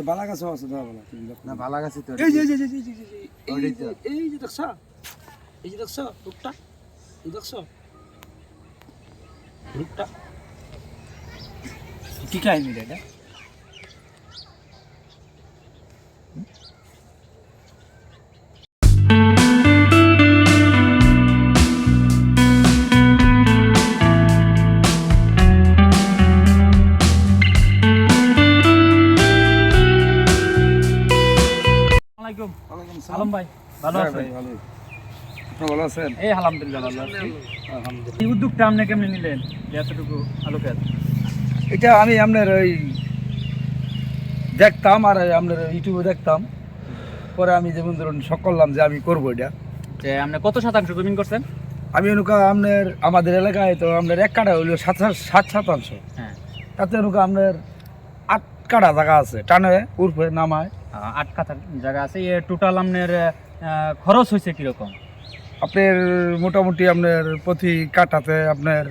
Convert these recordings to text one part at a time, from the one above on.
এই বালা গাছও আছে দাও বালা। না ভালো গাছে তো এই যে এই যে এই যে, এই যে, এই যে, এই ওইটাই যে, তো। এই যে দেখছ? এই যে দেখছ রূপটা? এই দেখছ? রূপটা? কি কাহিনী এটা? আলাইকুম। আলম ভাই ভালো হ্যাঁ আছেন? ভালো। আছেন? এই আলহামদুলিল্লাহ ভালো আছি। আলহামদুলিল্লাহ। এই উদ্যোগটা আপনি কেমনে নিলেন? এতটুকু আলু ক্ষেত এটা আমি আপনার ওই দেখতাম আর আপনার ইউটিউবে দেখতাম। পরে আমি যেমন ধরুন শখ করলাম যে আমি করব এটা। যে আপনি কত শতাংশ জমিন করছেন? আমি অনুকা আপনার আমাদের এলাকায় তো আপনার এক কাটা হইল সাত সাত শতাংশ। হ্যাঁ। তাতে অনুকা আপনার আট কাটা জায়গা আছে। টানে উর্ফে নামায়। আট কাঠার জায়গা আছে। এ টোটাল আপনার খরচ হয়েছে কীরকম? আপনার মোটামুটি আপনার প্রতি কাটাতে আপনার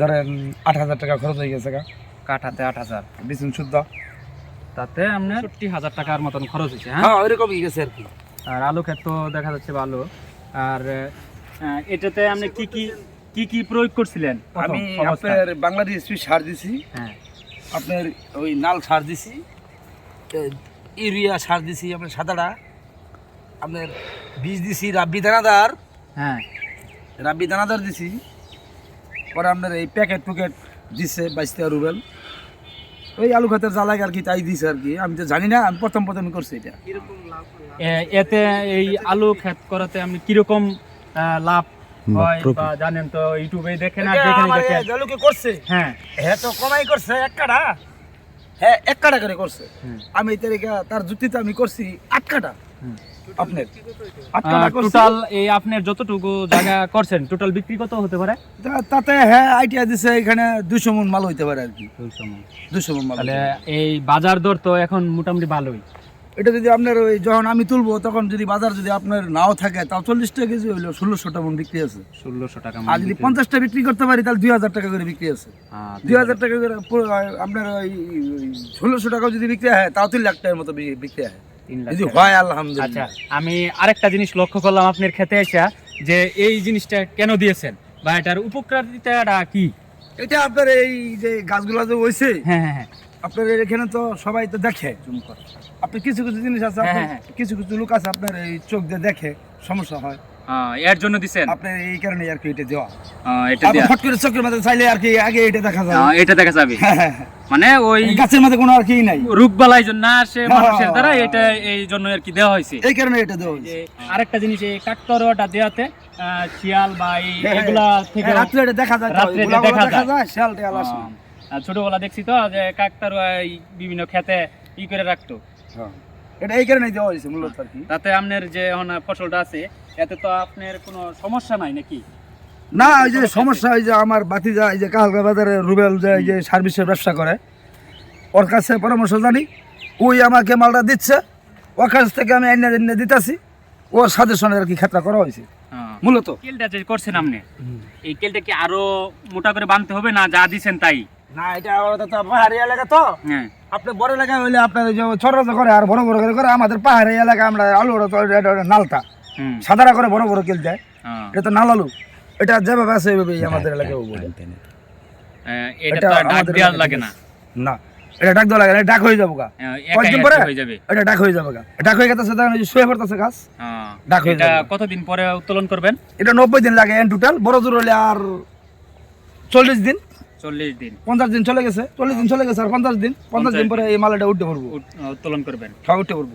ধরেন আট হাজার টাকা খরচ হয়ে গেছে কাঠাতে আট হাজার। বিছুন শুদ্ধ তাতে আপনার সত্তর হাজার টাকার মতন খরচ হয়েছে হ্যাঁ? হ্যাঁ ওইরকমই গেছে আর কি। আর আলু ক্ষেত তো দেখা যাচ্ছে ভালো। আর এটাতে আপনি কি কি কি কি প্রয়োগ করছিলেন আমি? আপনার বাংলাদেশ সার দিছি। হ্যাঁ। আপনার ওই নাল সার দিছি। ইউরিয়া সার দিছি আপনার সাদাটা। আপনার বীজ দিছি রাব্বি দানাদার। হ্যাঁ। রাব্বি দানাদার দিছি। পরে আপনার এই প্যাকেট টুকেট দিছে বাইশটা রুবেল। ওই আলু খাতের জ্বালায় আর কি তাই দিছে আর কি। আমি তো জানি না আমি প্রথম প্রথম করছি এটা। এতে এই আলু ক্ষেত করাতে আপনি কীরকম লাভ হয় বা জানেন তো ইউটিউবে দেখেন আর আমার দেখেন। করছে। হ্যাঁ। হ্যাঁ তো কমাই করছে এক কাটা হ্যাঁ এক কাটা করে করছে। আমি এই তারিখে তার যুক্তিতে আমি করছি আট কাটা আপনার। টোটাল এই আপনার যতটুকু জায়গা করছেন টোটাল বিক্রি কত হতে পারে? তাতে হ্যাঁ আইডিয়া দিছে এখানে দুশো মন মাল হইতে পারে আর কি। দুশো মন। মাল মন মাল এই বাজার দর তো এখন মোটামুটি ভালোই। এটা যদি আপনার ওই যখন আমি তুলবো তখন যদি বাজার যদি আপনার নাও থাকে তাও চল্লিশ টাকা কেজি হইল ষোলোশো টাকা মন বিক্রি আছে। ষোলোশো টাকা আর যদি পঞ্চাশটা বিক্রি করতে পারি তাহলে দুই হাজার টাকা করে বিক্রি আছে। দুই হাজার টাকা করে আপনার ওই ষোলোশো টাকা যদি বিক্রি হয় তাও তিন লাখ টাকার মতো বিক্রি হয়। যদি হয় আলহামদুলিল্লাহ। আচ্ছা আমি আরেকটা জিনিস লক্ষ্য করলাম আপনার খেতে এসে যে এই জিনিসটা কেন দিয়েছেন? বা এটার উপকারিতাটা কি? এটা আপনার এই যে গাছগুলো যে হয়েছে হ্যাঁ হ্যাঁ। হ্যাঁ আপনার এখানে তো সবাই তো দেখে আপনি কিছু কিছু জিনিস আছে হ্যাঁ, আপনার- হ্যাঁ, কিছু কিছু লোক আছে আপনার এই চোখ দিয়ে দেখে সমস্যা হয়। এর জন্য দিছেন? এই কারণে আর কি এটা দেওয়া। এটা দেয়া- ফট করে চোখের মধ্যে চাইলে আর কি আগে এটা দেখা আহ, এটা দেখা যাবে। হ্যাঁ, হ্যাঁ, হ্যাঁ। মানে ওই গাছের মধ্যে কোনো আর কি নাই। রোগ বালাই জন্য না আসে হ্যাঁ, মানুষের দ্বারা হ্যাঁ, এটা এই জন্য আর কি দেওয়া হয়েছে। এই কারণে এটা দেওয়া হয়েছে। আরেকটা জিনিস এই কাকতরোয়াটা দেওয়াতে শিয়াল বা এই হ্যাঁ, থেকে হ্যাঁ, রাত্রে এটা দেখা যায় রাত্রে দেখা যায়। শিয়াল টিয়াল আসে। ছোটবেলা দেখছি তো যে কাকতারুয়া এই বিভিন্ন খেতে ই করে রাখতো। হ্যাঁ। এটা এই কারণে দেওয়া হয়েছে মূলত আর কি। তাতে আপনার যে এখন ফসলটা আছে এতে তো আপনার কোনো সমস্যা নাই নাকি? না ওই যে সমস্যা ওই যে আমার বাতিজা এই যে কালকা বাজারে রুবেল যে এই যে সার্ভিসের ব্যবসা করে ওর কাছে পরামর্শ জানি ওই আমাকে মালটা দিচ্ছে ওর কাছ থেকে আমি এনে এনে দিতেছি ও সাজেশনের আর কি ক্ষেত্রে করা হয়েছে হ্যাঁ। মূলত। কেলটা যে করছেন আপনি এই কেলটা কি আরও মোটা করে বাঁধতে হবে না যা দিছেন তাই? না এটা ওটা তো পাহাড়ি এলাকা তো। হ্যাঁ। আপনি বড় এলাকা হইলে আপনার ছোট ছোট করে আর বড় বড় করে করে আমাদের পাহাড়ি এলাকা আমরা আলু ওটা তো এটা- এটা নালটা হুম। সাদারা করে বড় বড় কিল দেয় হ্যাঁ। এটা তো নাল আলু। এটা যেভাবে আছে ওইভাবেই আমাদের এলাকায় এটা এটা ডাক দেওয়ার লাগে না। না। এটা ডাক দেওয়া লাগে না, ডাক হয়ে যাব গা কয়েকদিন পরে? এটা ডাক হয়ে যাবে গা ডাক হয়ে গেছে তখন শুয়ে পড়তেছে গাছ। হ্যাঁ। ডাক হয়ে যাবে। কতদিন পরে উত্তোলন করবেন? এটা নব্বই দিন লাগে এন টোটাল বড় জোর হলে আর চল্লিশ দিন। চল্লিশ দিন। পঞ্চাশ দিন চলে গেছে চল্লিশ দিন চলে গেছে আর পঞ্চাশ দিন পঞ্চাশ দিন পরে এই মাল এটা উঠতে পারব। উত্তোলন করবেন। হ্যাঁ উঠতে পারব।